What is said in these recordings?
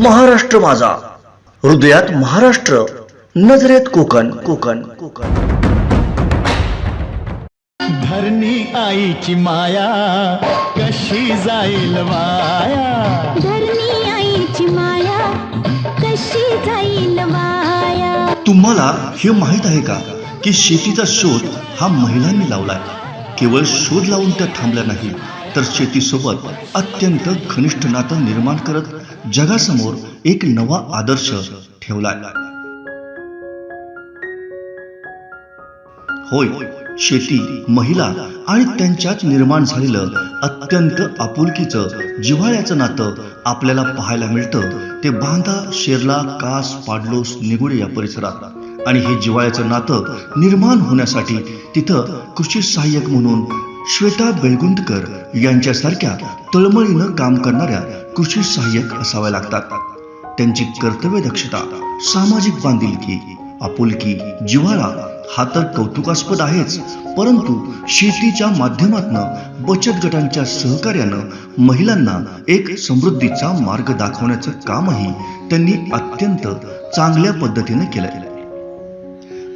महाराष्ट्र माझा. हृदयात महाराष्ट्र नजरेत कोकण कोकण कोकण. धरणी आईची माया कशी जाईल वाया धरणी आईची माया कशी जाईल वाया तुम्हाला हे माहीत आहे का की शेतीचा शोध हा महिलांनी लावलाय? केवळ शोध लावून त्या थांबल्या नाही तर शेतीसोबत अत्यंत घनिष्ठ नातं निर्माण करत जगासमोर एक नवा आदर्श ठेवलाय. होय शेती महिला आणि त्यांच्यात निर्माण झालेलं अत्यंत आपुलकीचं जिव्हाळ्याचं नातं आपल्याला पाहायला मिळतं ते बांधा शेरला कास पाडलोस निगुडे या परिसरात. आणि हे जिव्हाळ्याचं नातं निर्माण होण्यासाठी तिथं कृषी सहाय्यक म्हणून श्वेता बेळगुंदकर यांच्यासारख्या तळमळीनं काम करणाऱ्या कृषी सहाय्यक असाव्या लागतात. त्यांची कर्तव्य दक्षता सामाजिक बांधिलकी आपुलकी जिव्हाळा हा तर कौतुकास्पद आहेच परंतु शेतीच्या माध्यमातून बचत गटांच्या सहकार्यानं महिलांना एक समृद्धीचा मार्ग दाखवण्याचं कामही त्यांनी अत्यंत चांगल्या पद्धतीने केलं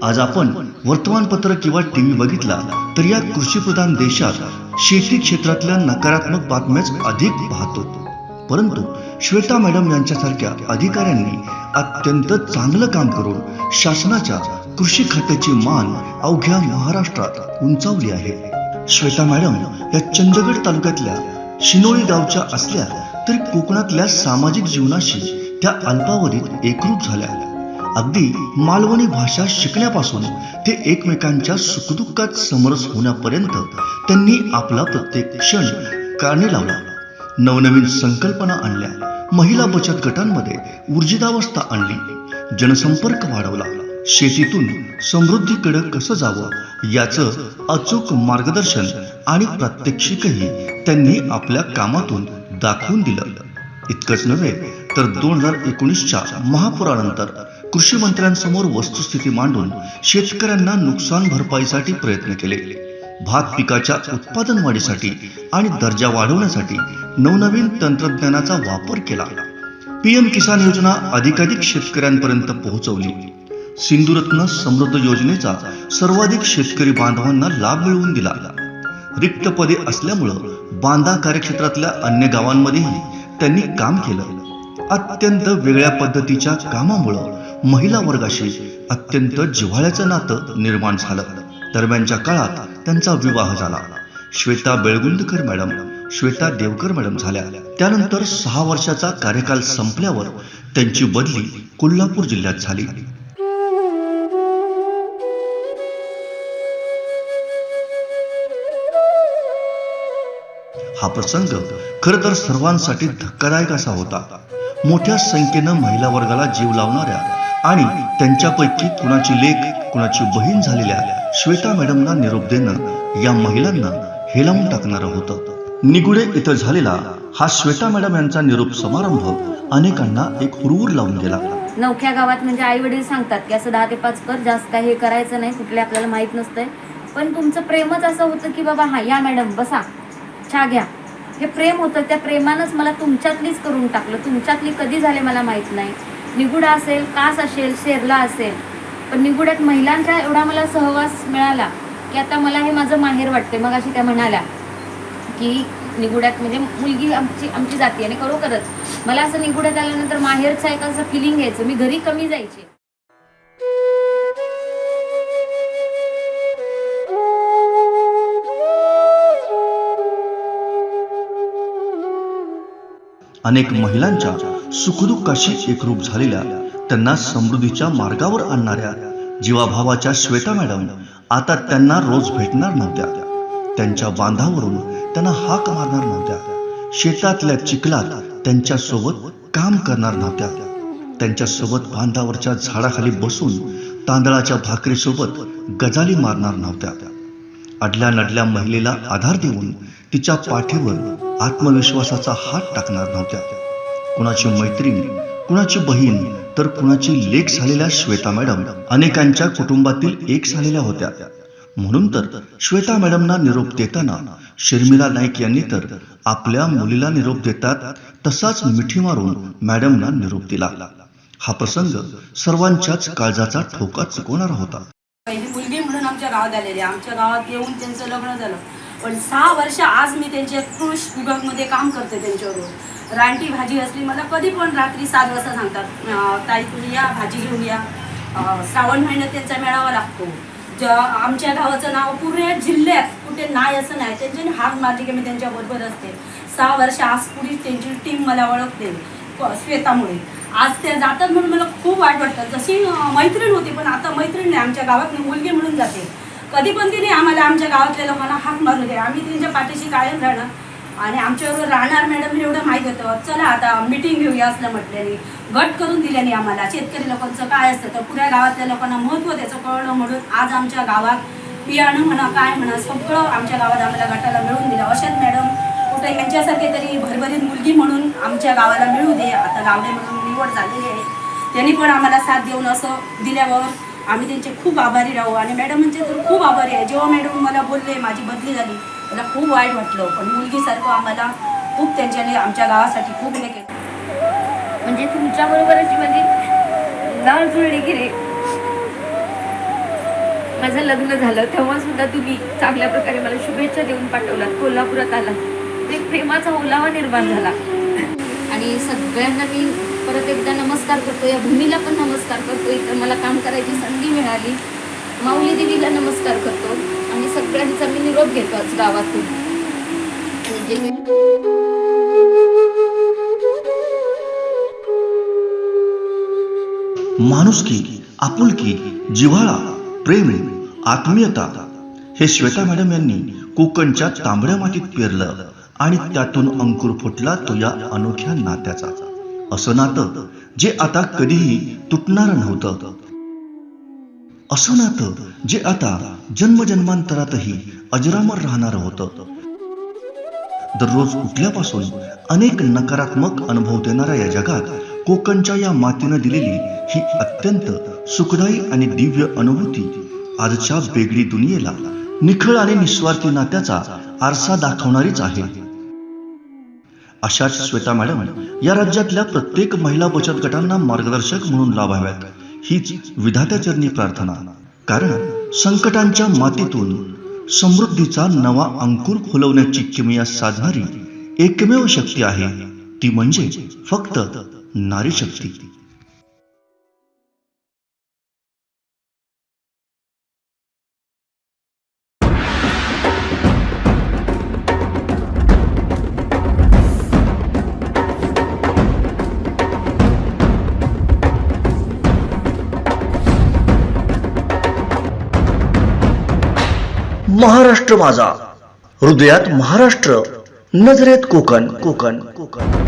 आज आपण वर्तमानपत्र किंवा टीव्ही बघितला तर या कृषीप्रधान देशात शेती क्षेत्रातल्या नकारात्मक बातम्याच अधिक पाहतो. परंतु श्वेता मॅडम यांच्यासारख्या अधिकाऱ्यांनी अत्यंत चांगलं काम करून शासनाच्या कृषी खात्याची मान अवघ्या महाराष्ट्रात उंचावली आहे. श्वेता मॅडम या चंदगड तालुक्यातल्या शिनोळी गावच्या असल्या तरी कोकणातल्या सामाजिक जीवनाशी त्या अल्पावधीत एकरूप झाल्या. अगदी मालवणी भाषा शिकण्यापासून ते एकमेकांच्या सुखदुःखात समरस होण्यापर्यंत त्यांनी आपला प्रत्येक क्षण कारणी लावला नवनवीन संकल्पना आणल्या. महिला बचत गटांमध्ये ऊर्जितावस्था आणली. जनसंपर्क वाढवला. शेतीतून समृद्धीकडे कसं जावं याचं अचूक मार्गदर्शन आणि प्रात्यक्षिकही त्यांनी आपल्या कामातून दाखवून दिलं. इतकंच नव्हे तर दोन हजार एकोणीसच्या महापुरानंतर कृषी मंत्र्यांसमोर वस्तुस्थिती मांडून शेतकऱ्यांना नुकसान भरपाईसाठी प्रयत्न केले. भात पिकाच्या उत्पादन वाढीसाठी आणि दर्जा वाढवण्यासाठी नवनवीन तंत्रज्ञानाचा वापर केला. पीएम किसान योजना अधिकाधिक शेतकऱ्यांपर्यंत पोहोचवली. सिंधुरत्न समृद्ध योजनेचा सर्वाधिक शेतकरी बांधवांना लाभ मिळवून दिला. रिक्त पदे असल्यामुळं बांधा कार्यक्षेत्रातल्या अन्य गावांमध्येही त्यांनी काम केलं. अत्यंत वेगळ्या पद्धतीच्या कामामुळं महिला वर्गाशी अत्यंत जिव्हाळ्याचं नातं निर्माण झालं. दरम्यानच्या काळात त्यांचा विवाह झाला. श्वेता बेळगुंदकर मॅडम श्वेता देवकर मॅडम झाल्या. त्यानंतर सहा वर्षाचा कार्यकाल संपल्यावर त्यांची बदली कोल्हापूर जिल्ह्यात झाली. हा प्रसंग खर तर सर्वांसाठी धक्कादायक असा होता. मोठ्या संख्येनं महिला वर्गाला जीव लावणाऱ्या आणि त्यांच्यापैकी कुणाची लेख कुणाची बहीण झालेल्या श्वेता मॅडमना निरोप देणं या महिलांना हेलावून टाकणारं होतं. निगुडे इथं झालेला हा श्वेता मॅडम यांचा निरोप समारंभ अनेकांना एक हुरवूर लावून गेला. नवख्या गावात म्हणजे आई वडील सांगतात की असं दहा ते पाच कर जास्त काही हे करायचं नाही कुठले आपल्याला माहीत नसतंय. पण तुमचं प्रेमच असं होतं की बाबा हा या मॅडम बसा. छा घ्या. हे प्रेम होतं त्या प्रेमानंच मला तुमच्यातलीच करून टाकलं. तुमच्यातली कधी झाले मला माहीत नाही. निगुडा असेल कास असेल शेरला असेल. पण निगुड्यात महिलांचा एवढा मला सहवास मिळाला की आता मला हे माझं माहेर वाटते मग अशी त्या म्हणाल्या की निगुड्यात म्हणजे मुलगी आमची आमची जाती आणि खरोखरच मला असं निगुड्यात आल्यानंतर माहेरचं एक असं फिलिंग यायचं. मी घरी कमी जायचे. अनेक महिलांच्या सुखदुःखाशी एकरूप झालेल्या त्यांना समृद्धीच्या मार्गावर आणणाऱ्या जीवाभावाच्या श्वेता मॅडम आता त्यांना रोज भेटणार नव्हत्या. त्यांच्या बांधावरून त्यांना हाक मारणार नव्हत्या. शेतातल्या चिखलात त्यांच्यासोबत काम करणार नव्हत्या. त्यांच्यासोबत बांधावरच्या झाडाखाली बसून तांदळाच्या भाकरीसोबत गजाली मारणार नव्हत्या. अडल्या नडल्या महिलेला आधार देऊन तिच्या पाठीवर आत्मविश्वासाचा हात टाकणार नव्हत्या. कुणाची मैत्रीण कुणाची बहीण तर कुणाची लेख झालेल्या श्वेता मॅडम अनेकांच्या कुटुंबातील एक झालेल्या होत्या. म्हणून तर श्वेता मॅडमना निरोप देताना शर्मिला नाईक यांनी तर आपल्या मुलीला निरोप देतात तसाच मिठी मारून मॅडमना निरोप दिला. हा प्रसंग सर्वांच्याच काळजाचा ठोका चुकवणारा होता. पहिली मुलगी म्हणून आमच्या गावात आलेली. आमच्या गावात येऊन त्यांचं लग्न झालं. पण सहा वर्ष आज मी त्यांच्या पुरुष विभागमध्ये काम करते त्यांच्याबरोबर. रानटी भाजी असली मला कधी पण रात्री सात वाजता सांगतात ताई तुम्ही या भाजी घेऊन या. श्रावण महिन्यात त्यांचा मेळावा लागतो. ज आमच्या गावाचं नाव पूर्ण जिल्ह्यात कुठे नाही असं नाही. त्यांच्याने हात मारली की मी त्यांच्याबरोबर असते. सहा वर्ष आज पुढे त्यांची टीम मला ओळखते श्वेतामुळे. आज त्या जातात म्हणून मला खूप वाईट वाटतं. जशी मैत्रीण होती पण आता मैत्रीण नाही. आमच्या गावात मुलगी म्हणून जाते. कधी पण तिने आम्हाला आमच्या गावातल्या लोकांना हाक मारू दे आम्ही त्यांच्या पाठीशी कायम राहणार आणि आमच्याबरोबर राहणार मॅडम एवढं माहीत होतं. चला आता मिटिंग घेऊया असलं म्हटल्याने. गट करून दिल्याने आम्हाला. शेतकरी लोकांचं काय असतं तर पुऱ्या गावातल्या लोकांना महत्त्व त्याचं कळलं म्हणून आज आमच्या गावात बियाणं म्हणा काय म्हणा सगळं आमच्या गावात आम्हाला गटाला मिळून दिलं. अशाच मॅडम कुठं यांच्यासारखे तरी भरभरीत मुलगी म्हणून आमच्या गावाला मिळू दे. आता गावडे म्हणून निवड झालेली आहे. त्यांनी पण आम्हाला साथ देऊन असं दिल्यावर आम्ही त्यांचे खूप आभारी राहू. आणि मॅडमांचे तर खूप आभारी आहे. जेव्हा मॅडम मला बोलले माझी बदली झाली. मला खूप वाईट वाटलं. पण मुलगीसारखं आम्हाला खूप त्यांच्याने आमच्या गावासाठी खूप हे केलं. म्हणजे तुमच्या बरोबर अशी माझी नाळ जुळली गेली माझं लग्न झालं तेव्हा सुद्धा तुम्ही चांगल्या प्रकारे मला शुभेच्छा देऊन पाठवलात कोल्हापुरात आला ते प्रेमाचा ओलावा निर्माण झाला. आणि सगळ्यांना मी परत एकदा नमस्कार करतो. या भूमीला पण नमस्कार करतो. इथं मला काम करायची संधी मिळाली. माऊली देवीला नमस्कार करतो. आणि सगळ्यांचा मी निरोप घेतो आज गावातून. म्हणजे आणि माणुसकी आपुलकी जिव्हाळा प्रेम आत्मीयता. हे श्वेता मॅडम यांनी कोकणच्या तांबड्या मातीत पेरलं आणि त्यातून अंकुर फुटला तो या अनोख्या नात्याचा. असं नातं जे आता कधीही तुटणार नव्हतं. असं नातं जे आता जन्मजन्मांतरातही अजरामर राहणार होतं. दररोज उठल्यापासून अनेक नकारात्मक अनुभव देणाऱ्या या जगात कोकणच्या या मातीनं दिलेली ही अत्यंत सुखदायी आणि दिव्य अनुभूती आजच्या वेगळी दुनियेला निखळ आणि निस्वार्थी नात्याचा आरसा दाखवणारीच आहे. अशाच श्वेता मॅडम या राज्यातल्या प्रत्येक महिला बचत गटांना मार्गदर्शक म्हणून लाभाव्यात. हीच विधात्याचरणी प्रार्थना. कारण संकटांच्या मातीतून समृद्धीचा नवा अंकुर फुलवण्याची किमया साधणारी एकमेव शक्ती आहे. ती म्हणजे फक्त नारी शक्ती महाराष्ट्र माझा. हृदयात महाराष्ट्र नजरेत कोकण कोकण कोकण.